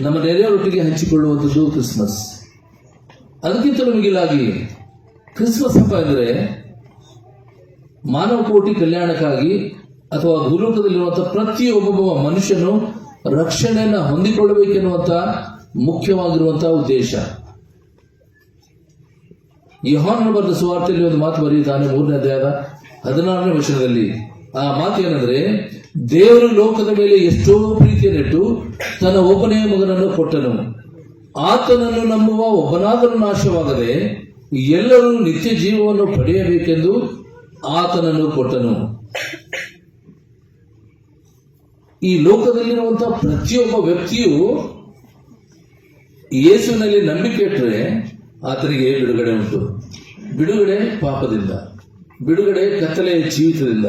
ನಮ್ಮ ನೆರೆಯವರೊಟ್ಟಿಗೆ ಹಂಚಿಕೊಳ್ಳುವಂಥದ್ದು ಕ್ರಿಸ್ಮಸ್. ಅದಕ್ಕಿಂತಲೂ ಮಿಗಿಲಾಗಿ ಕ್ರಿಸ್ಮಸ್ ಹಬ್ಬ ಅಂದರೆ ಮಾನವ ಕೋಟಿ ಕಲ್ಯಾಣಕ್ಕಾಗಿ ಅಥವಾ ಭೂಲೋಕದಲ್ಲಿರುವಂತಹ ಪ್ರತಿಯೊಬ್ಬೊಬ್ಬ ಮನುಷ್ಯನು ರಕ್ಷಣೆಯನ್ನು ಹೊಂದಿಕೊಳ್ಳಬೇಕೆನ್ನುವಂತ ಮುಖ್ಯವಾಗಿರುವಂತಹ ಉದ್ದೇಶ. ಯಹಾನ್ ಬರೆದ ಸುವಾರ್ತೆಯಲ್ಲಿ ಒಂದು ಮಾತು ಬರೆಯುತ್ತಾನೆ ಮೂರನೇ ಅಧ್ಯಾಯದ ಹದಿನಾರನೇ ವರ್ಷದಲ್ಲಿ ಆ ಮಾತು ಏನಂದ್ರೆ ದೇವರು ಲೋಕದ ಮೇಲೆ ಎಷ್ಟೋ ಪ್ರೀತಿಯನ್ನಿಟ್ಟು ತನ್ನ ಒಬ್ಬನೇ ಮಗನನ್ನು ಕೊಟ್ಟನು. ಆತನನ್ನು ನಂಬುವ ಒಬ್ಬನಾದರೂ ನಾಶವಾಗದೆ ಎಲ್ಲರೂ ನಿತ್ಯ ಜೀವವನ್ನು ಪಡೆಯಬೇಕೆಂದು ಆತನನ್ನು ಕೊಟ್ಟನು. ಈ ಲೋಕದಲ್ಲಿರುವಂತಹ ಪ್ರತಿಯೊಬ್ಬ ವ್ಯಕ್ತಿಯು ಯೇಸುವಿನಲ್ಲಿ ನಂಬಿಕೆ ಇಟ್ಟರೆ ಆತನಿಗೆ ಬಿಡುಗಡೆ ಉಂಟು. ಬಿಡುಗಡೆ ಪಾಪದಿಂದ, ಬಿಡುಗಡೆ ಕತ್ತಲೆಯ ಜೀವಿತದಿಂದ,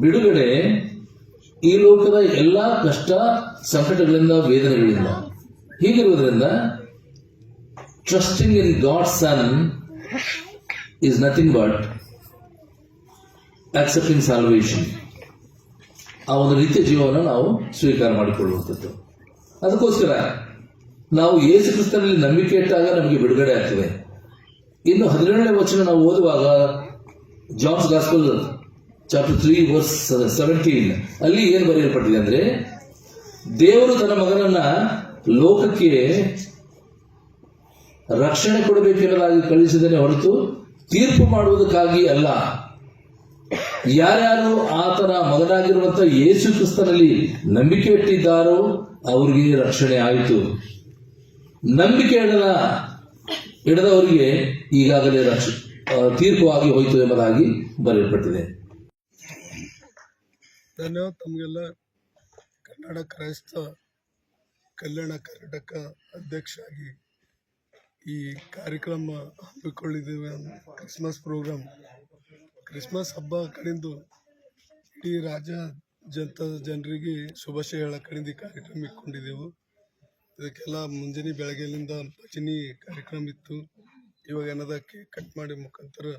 ಬಿಡುಗಡೆ ಈ ಲೋಕದ ಎಲ್ಲ ಕಷ್ಟ, ಸಂಕಟಗಳಿಂದ, ವೇದನೆಗಳಿಂದ. ಹೀಗಿರುವುದರಿಂದ trusting in God Son is nothing but accepting salvation ಆ ಒಂದು ನಿತ್ಯ ಜೀವನ ನಾವು ಸ್ವೀಕಾರ ಮಾಡಿಕೊಳ್ಳುವಂಥದ್ದು. ಅದಕ್ಕೋಸ್ಕರ ನಾವು ಯೇಸು ಕ್ರಿಸ್ತನಲ್ಲಿ ನಂಬಿಕೆ ಇಟ್ಟಾಗ ನಮಗೆ ಬಿಡುಗಡೆ ಆಗ್ತದೆ. ಇನ್ನು ಹದಿನೇಳನೇ ವಚನ ನಾವು ಓದುವಾಗ John's gospel chapter three verse seventeen ಅಲ್ಲಿ ಏನು ಬರೆಯಲ್ಪಟ್ಟಿದೆ ಅಂದ್ರೆ, ದೇವರು ತನ್ನ ಮಗನನ್ನ ಲೋಕಕ್ಕೆ ರಕ್ಷಣೆ ಕೊಡಬೇಕೆನ್ನಲಾಗಿ ಕಳಿಸಿದರೆ ಹೊರತು ತೀರ್ಪು ಮಾಡುವುದಕ್ಕಾಗಿ ಅಲ್ಲ. ಯಾರ್ಯಾರು ಆತನ ಮಗನಾಗಿರುವಂತಹ ಯೇಸು ಕ್ರಿಸ್ತನಲ್ಲಿ ನಂಬಿಕೆ ಇಟ್ಟಿದ್ದಾರೋ ಅವರಿಗೆ ರಕ್ಷಣೆ ಆಯಿತು. ನಂಬಿಕೆ ಇಡದ, ಇಡದವರಿಗೆ ಈಗಾಗಲೇ ರಕ್ಷ ತೀರ್ಪು ಆಗಿ ಹೋಯಿತು ಎಂಬುದಾಗಿ ಬರೆಯಲ್ಪಟ್ಟಿದೆ. ಧನ್ಯವಾದ ತಮಗೆಲ್ಲ ಕನ್ನಡ ಕ್ರೈಸ್ತ ಕಲ್ಯಾಣ ಕರ್ನಾಟಕ ಅಧ್ಯಕ್ಷ ಆಗಿ ಈ ಕಾರ್ಯಕ್ರಮ ಹಮ್ಮಿಕೊಂಡಿದ್ದೇವೆ ಕ್ರಿಸ್ಮಸ್ ಪ್ರೋಗ್ರಾಮ್ ಕ್ರಿಸ್ಮಸ್ ಹಬ್ಬ ಕಡೆಂದು ಇಡೀ ರಾಜ್ಯಾದ್ಯಂತ ಜನರಿಗೆ ಶುಭಾಶಯ ಹೇಳ ಈ ಕಾರ್ಯಕ್ರಮ ಇಟ್ಕೊಂಡಿದ್ದೆವು. ಇದಕ್ಕೆಲ್ಲ ಮುಂಜಾನೆ ಬೆಳಗ್ಗೆಲಿಂದ ಭಜನಿ ಕಾರ್ಯಕ್ರಮ ಇತ್ತು. ಇವಾಗ ಏನದ ಕೇಕ್ ಕಟ್ ಮಾಡಿ ಮುಖಾಂತರ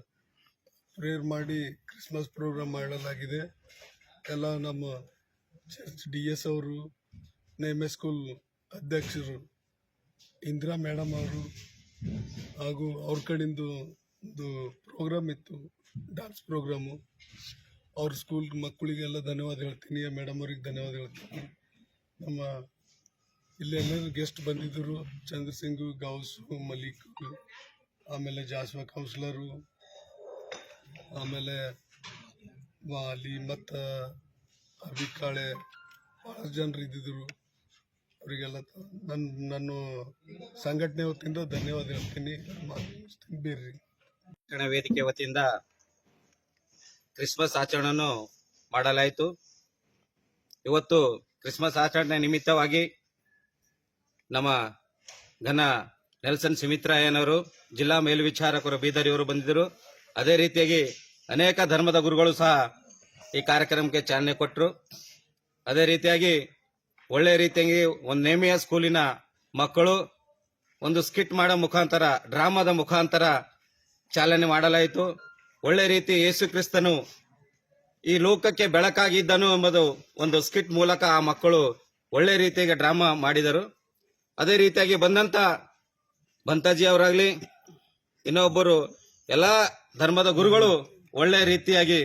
ಪ್ರೇಯರ್ ಮಾಡಿ ಕ್ರಿಸ್ಮಸ್ ಪ್ರೋಗ್ರಾಮ್ ಮಾಡಲಾಗಿದೆ. ಎಲ್ಲ ನಮ್ಮ ಚರ್ಚ್ ಡಿ ಎಸ್ ಅವರು, ನೇಮೆ ಸ್ಕೂಲ್ ಅಧ್ಯಕ್ಷರು, ಇಂದಿರಾ ಮೇಡಮ್ ಅವರು ಹಾಗೂ ಅವ್ರ ಕಡಿಂದು ಒಂದು ಪ್ರೋಗ್ರಾಮ್ ಇತ್ತು ಡಾನ್ಸ್ ಪ್ರೋಗ್ರಾಮು. ಅವ್ರ ಸ್ಕೂಲ್ ಮಕ್ಕಳಿಗೆಲ್ಲ ಧನ್ಯವಾದ ಹೇಳ್ತೀನಿ, ಮೇಡಮ್ ಅವ್ರಿಗೆ ಧನ್ಯವಾದ ಹೇಳ್ತೀನಿ. ನಮ್ಮ ಇಲ್ಲಿ ಎಲ್ಲರೂ ಗೆಸ್ಟ್ ಬಂದಿದ್ದರು, ಚಂದ್ರಸಿಂಗು, ಗೌಸು ಮಲಿಕ್ ಆಮೇಲೆ ಜಾಸ್ವಾ ಕೌನ್ಸಿಲರು, ಆಮೇಲೆ ವಾಲಿ ಮತ್ತು ಅಬಿಕಾಳೆ ಭಾಳ ಜನರು ಇದ್ದಿದ್ರು. ಅವರಿಗೆಲ್ಲ ನನ್ನ ನನ್ನ ಸಂಘಟನೆ ವತಿಯಿಂದ ಧನ್ಯವಾದ ಹೇಳ್ತೀನಿ. ಬೀರ್ರಿ. ವೇದಿಕೆ ವತಿಯಿಂದ ಕ್ರಿಸ್ಮಸ್ ಆಚರಣೆಯನ್ನು ಮಾಡಲಾಯಿತು. ಇವತ್ತು ಕ್ರಿಸ್ಮಸ್ ಆಚರಣೆ ನಿಮಿತ್ತವಾಗಿ ನಮ್ಮ ಘನ ನೆಲ್ಸನ್ ಸುಮಿತ್ರಾಯನವರು, ಜಿಲ್ಲಾ ಮೇಲ್ವಿಚಾರಕರು ಬೀದರ್ ಇವರು ಬಂದಿದ್ದರು. ಅದೇ ರೀತಿಯಾಗಿ ಅನೇಕ ಧರ್ಮದ ಗುರುಗಳು ಸಹ ಈ ಕಾರ್ಯಕ್ರಮಕ್ಕೆ ಚಾಲನೆ ಕೊಟ್ಟರು ಅದೇ ರೀತಿಯಾಗಿ ಒಳ್ಳೆ ರೀತಿಯಾಗಿ ಒಂದು ನೇಮಿಯ ಸ್ಕೂಲಿನ ಮಕ್ಕಳು ಒಂದು ಸ್ಕಿಟ್ ಮಾಡೋ ಮುಖಾಂತರ, ಡ್ರಾಮಾದ ಮುಖಾಂತರ ಚಾಲನೆ ಮಾಡಲಾಯಿತು. ಒಳ್ಳೆ ರೀತಿ ಯೇಸು ಕ್ರಿಸ್ತನು ಈ ಲೋಕಕ್ಕೆ ಬೆಳಕಾಗಿದ್ದನು ಎಂಬುದು ಒಂದು ಸ್ಕಿಟ್ ಮೂಲಕ ಆ ಮಕ್ಕಳು ಒಳ್ಳೆ ರೀತಿಯಾಗಿ ಡ್ರಾಮಾ ಮಾಡಿದರು. ಅದೇ ರೀತಿಯಾಗಿ ಬಂದಂತ ಬಂತಾಜಿ ಅವರಾಗ್ಲಿ ಇನ್ನೊಬ್ಬರು ಎಲ್ಲಾ ಧರ್ಮದ ಗುರುಗಳು ಒಳ್ಳೆ ರೀತಿಯಾಗಿ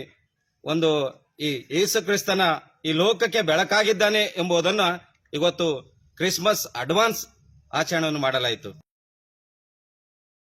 ಒಂದು ಈ ಯೇಸು ಕ್ರಿಸ್ತನ ಈ ಲೋಕಕ್ಕೆ ಬೆಳಕಾಗಿದ್ದಾನೆ ಎಂಬುದನ್ನು ಇವತ್ತು ಕ್ರಿಸ್ಮಸ್ ಅಡ್ವಾನ್ಸ್ ಆಚರಣೆಯನ್ನು ಮಾಡಲಾಯಿತು.